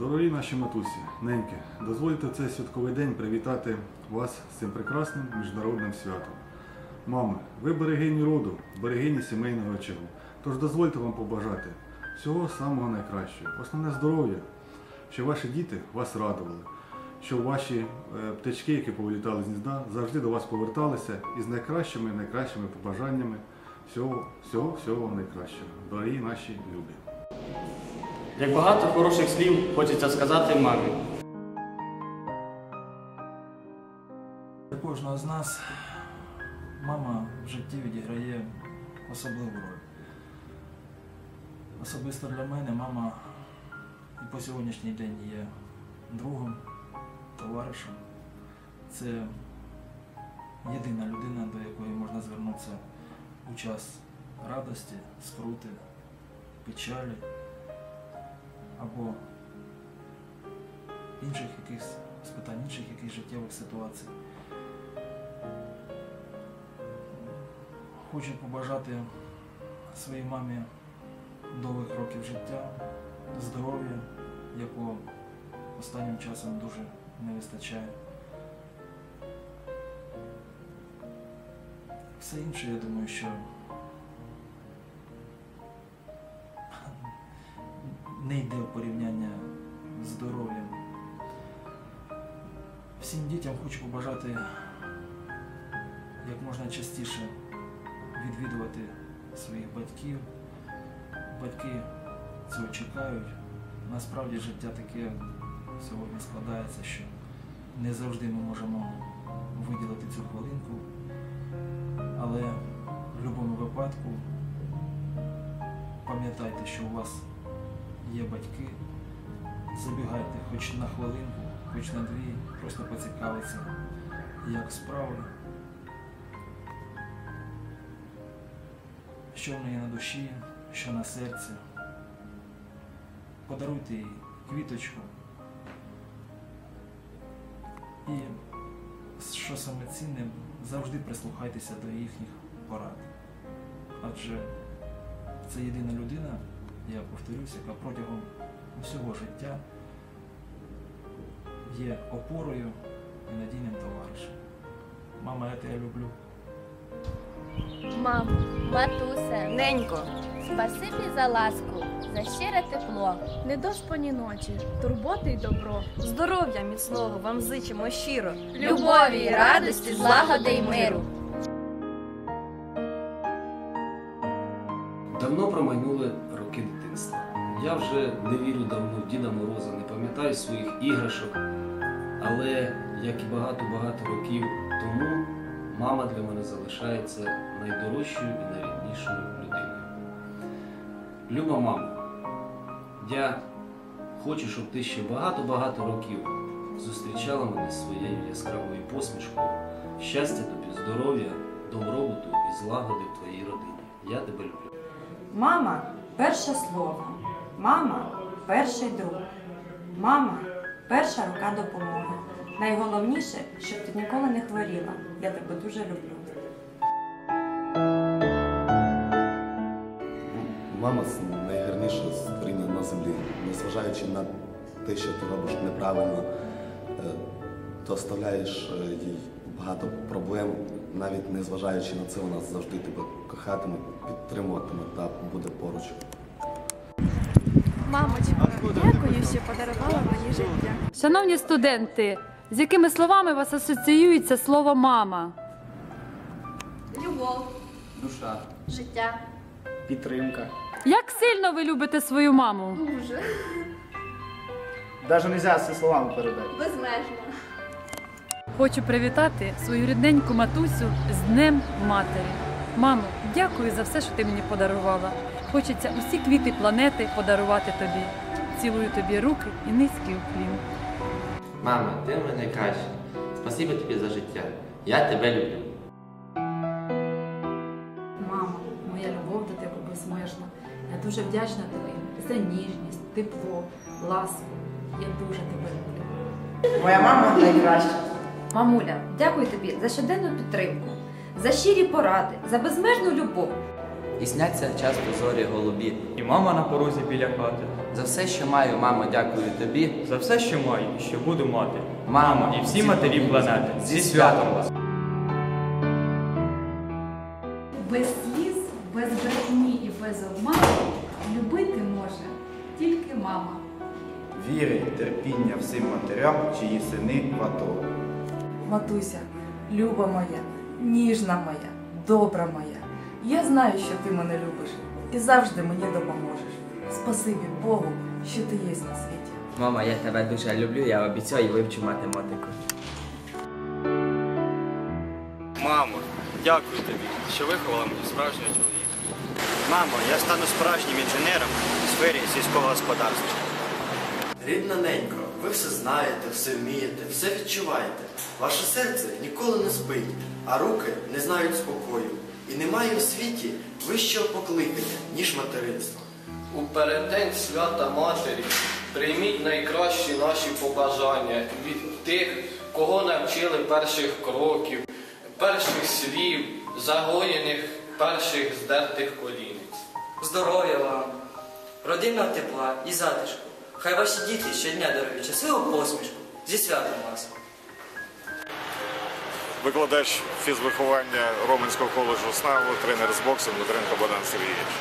наші матусі, неньки, дозвольте в цей святковий день привітати вас з цим прекрасним міжнародним святом. Мами, ви берегині роду, берегині сімейного очагу. Тож дозвольте вам побажати всього самого найкращого. Основне здоров'я, щоб ваші діти вас радували, щоб ваші е, птички, які повилітали з гнізда, завжди до вас поверталися із найкращими найкращими побажаннями. Всього, всього, всього найкращого. Дорогі наші любі. Як багато хороших слів хочеться сказати мамі. Для кожного з нас мама в житті відіграє особливу роль. Особисто для мене мама і по сьогоднішній день є другом, товаришем. Це єдина людина, до якої можна звернутися у час радості, скрути, печалі або інших якихось спитань, інших якихось життєвих ситуацій. Хочу побажати своїй мамі довгих років життя, здоров'я, якого останнім часом дуже не вистачає. Все інше, я думаю, що не йде в порівняння з здоров'ям. Всім дітям хочу побажати як можна частіше відвідувати своїх батьків. Батьки цього чекають. Насправді життя таке сьогодні складається, що не завжди ми можемо виділити цю хвилинку, але в будь-якому випадку пам'ятайте, що у вас є батьки, забігайте хоч на хвилинку, хоч на дві, просто поцікавитися, як справи. що в неї на душі, що на серці. Подаруйте їй квіточку. І що саме цінне, завжди прислухайтеся до їхніх порад. Адже це єдина людина, я повторюся, яка протягом усього життя є опорою і надійним товаришем. Мама, я тебе люблю. Мамо, матусе, Ненько, спасибі за ласку, за щире тепло. Недоспані ночі, турботи й добро. здоров'я міцного вам зичимо щиро. Любові радості, злагоди й миру. Давно промайнули роки дитинства. Я вже не вірю давно в Діда Мороза, не пам'ятаю своїх іграшок. Але, як і багато-багато років тому, мама для мене залишається найдорожчою і найріднішою людиною. Люба мама, я хочу, щоб ти ще багато-багато років зустрічала мене своєю яскравою посмішкою. Щастя тобі, здоров'я, добробуту і злагоди в твоїй родині. Я тебе люблю. Мама перше слово. Мама перший друг. Мама перша рука допомоги. Найголовніше, щоб ти ніколи не хворіла. Я тебе дуже люблю. Мама найгарніше створіння на землі. Незважаючи на те, що ти робиш неправильно, е, ти оставляєш е, їй багато проблем, навіть не зважаючи на це, вона завжди тебе кохатиме, підтримуватиме та буде поруч. Мамочка, дякую, що подарувала мені життя. Шановні студенти, з якими словами вас асоціюється слово мама? Любов, Душа, життя. підтримка. Як сильно ви любите свою маму? Дуже. Навіть не можна це словами передати. Безмежно. Хочу привітати свою рідненьку матусю з Днем Матері. Мамо, дякую за все, що ти мені подарувала. Хочеться усі квіти планети подарувати тобі. Цілую тобі руки і низький уклін. Мама, ти в мене найкраща. Спасибо тобі за життя. Я тебе люблю. Мамо, моя любов до тебе безмежна. Я дуже вдячна тобі за ніжність, тепло, ласку. Я дуже тебе люблю. Моя мама найкраща. Мамуля, дякую тобі за щоденну підтримку, за щирі поради, за безмежну любов. і сняться часто зорі голубі. І мама на порозі біля хати. За все, що маю, мамо, дякую тобі. За все, що маю, і що буду мати. Мамо, і всі матері планети. Зі святом вас! Без сліз, без брехні і без обману любити може тільки мама. Віри терпіння всім матерям, чиї сини в АТО. Матуся, люба моя, ніжна моя, добра моя. Я знаю, що ти мене любиш і завжди мені допоможеш. Спасибі Богу, що ти є на світі. Мама, я тебе дуже люблю, я обіцяю вивчу математику. Мамо, дякую тобі, що виховала мені справжнього чоловіка. Мамо, я стану справжнім інженером у сфері сільського господарства. Рідна ненько, ви все знаєте, все вмієте, все відчуваєте. Ваше серце ніколи не спить, а руки не знають спокою. І немає у світі вищого покликання, ніж материнство. У переддень свята Матері прийміть найкращі наші побажання від тих, кого навчили перших кроків, перших слів, загоєних перших здертих колінець. Здоров'я вам, родинного тепла і затишку. Хай ваші діти щодня дарують щасливу посмішку зі святом вас. Викладач фізвиховання Роменського коледжу СНАВу, тренер з боксу Дмитренко Богдан Сергійович.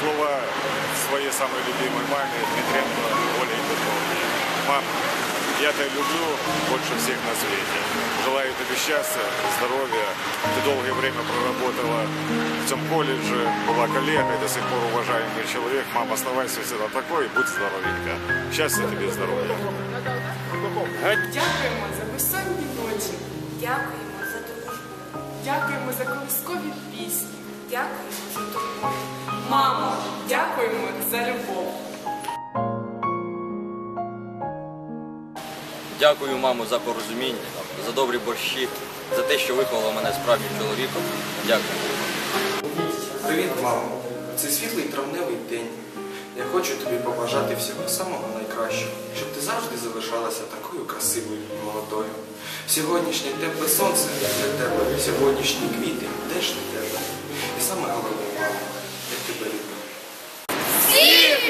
Слова своей самой любимой маме Дмитренко Оле Петровне. Мам, я тебя люблю больше всех на свете. Желаю тебе счастья, здоровья. Ты долгое время проработала в этом колледже, была коллегой, до сих пор уважаемый человек. Мам, оставайся всегда такой и будь здоровенька. Счастья тебе и здоровья. Дякуємо за безсонні ночі. Дякуємо за дружбу. Дякуємо за колискові пісні. Дякуємо за турботу. Мамо, Дякую, мамо, за порозуміння, за добрі борщі, за те, що виховала мене справжнім чоловіком. Дякую. Привіт, мамо. Це світлий травневий день. Я хочу тобі побажати всього самого найкращого, щоб ти завжди залишалася такою красивою і молодою. Сьогоднішнє тепле сонце для тебе, сьогоднішні квіти теж для тебе. І саме головне, мамо, я тебе люблю. Всіх